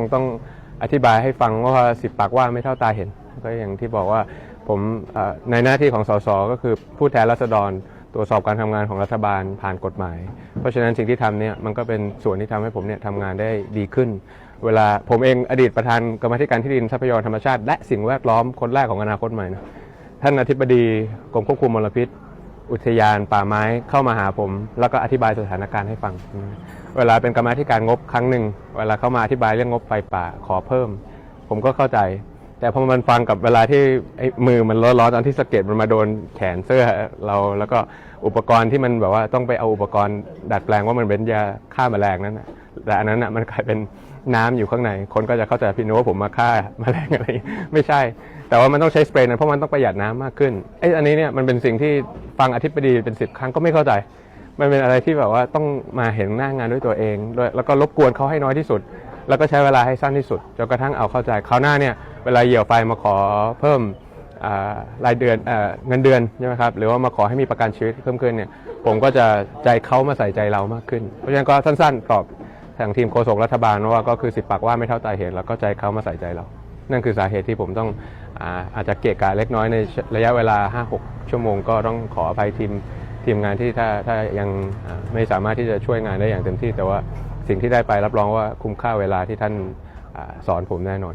คงต้องอธิบายให้ฟังว่าสิบปากว่าไม่เท่าตาเห็น ก็อย่างที่บอกว่าผมในหน้าที่ของสสก็คือผู้แทนราษฎรตรวจสอบการทำงานของรัฐบาลผ่านกฎหมาย เพราะฉะนั้นสิ่งที่ทำเนี่ยมันก็เป็นส่วนที่ทำให้ผมเนี่ยทำงานได้ดีขึ้น เวลาผมเองอดีตประธานกรรมธิการที่ดินทรัพยากรธรรมชาติ และสิ่งแวดล้อมคนแรกของอนาคตใหม่นะท่านอธิบดีกรมควบคุมมลพิษ อุทยานป่าไม้เข้ามาหาผม แล้วก็อธิบายสถานการณ์ให้ฟัง เวลาเป็นกรรมาธิการงบครั้งหนึ่งเวลาเข้ามาอธิบายเรื่องงบไฟป่าขอเพิ่ม ผมก็เข้าใจ แต่พอมันฟังกับเวลาที่มือมันร้อนๆตอนที่สะเก็ดมันมาโดนแขนเสื้อเราแล้วก็อุปกรณ์ที่มันแบบว่าต้องไปเอาอุปกรณ์ดัดแปลงว่ามันเป็นยาฆ่าแมลงนั่นนะ แต่อันนั้นน่ะมันกลายเป็นน้ำอยู่ข้างใน คนก็จะเข้าใจพี่โน้ว่าผมมาฆ่ามาแมลงอะไรไม่ใช่ แต่ว่ามันต้องใช้สเปรย์นั้นเพราะมันต้องประหยัดน้ำมากขึ้นไอ้อันนี้เนี่ยมันเป็นสิ่งที่ฟังอธิบดีเป็นสิบครั้งก็ไม่เข้าใจ มันเป็นอะไรที่แบบว่าต้องมาเห็นหน้างานด้วยตัวเองด้วยแล้วก็รบกวนเขาให้น้อยที่สุด แล้วก็ใช้เวลาให้สั้นที่สุดจนกระทั่งเอาเข้าใจคราวหน้าเนี่ยเวลาเหยี่ยวไฟมาขอเพิ่มรายเดือนเอเงินเดือนใช่ไหมครับหรือว่ามาขอให้มีประกันชีวิตเพิ่มขึ้นเนี่ยผมก็จะใจเขามาใส่ใจเรามากขึ้น เพราะฉะนั้นก็สั้นๆ ตอบางทีมโฆษกรัฐบาลว่าก็คือสิบปากว่าไม่เท่าตาเห็น แล้วก็ใจเขามาใส่ใจเรา นั่นคือสาเหตุที่ผมต้องอาอาจจะเกะกะเล็กน้อยในระยะเวลา 5-6 ชั่วโมงก็ต้องขออภัยทีมทีมงานที่ถ้าถ้ายังไม่สามารถที่จะช่วยงานได้อย่างเต็มที่ แต่ว่าสิ่งที่ได้ไปรับรองว่าคุ้มค่าเวลาที่ท่านอสอนผมแน่นอน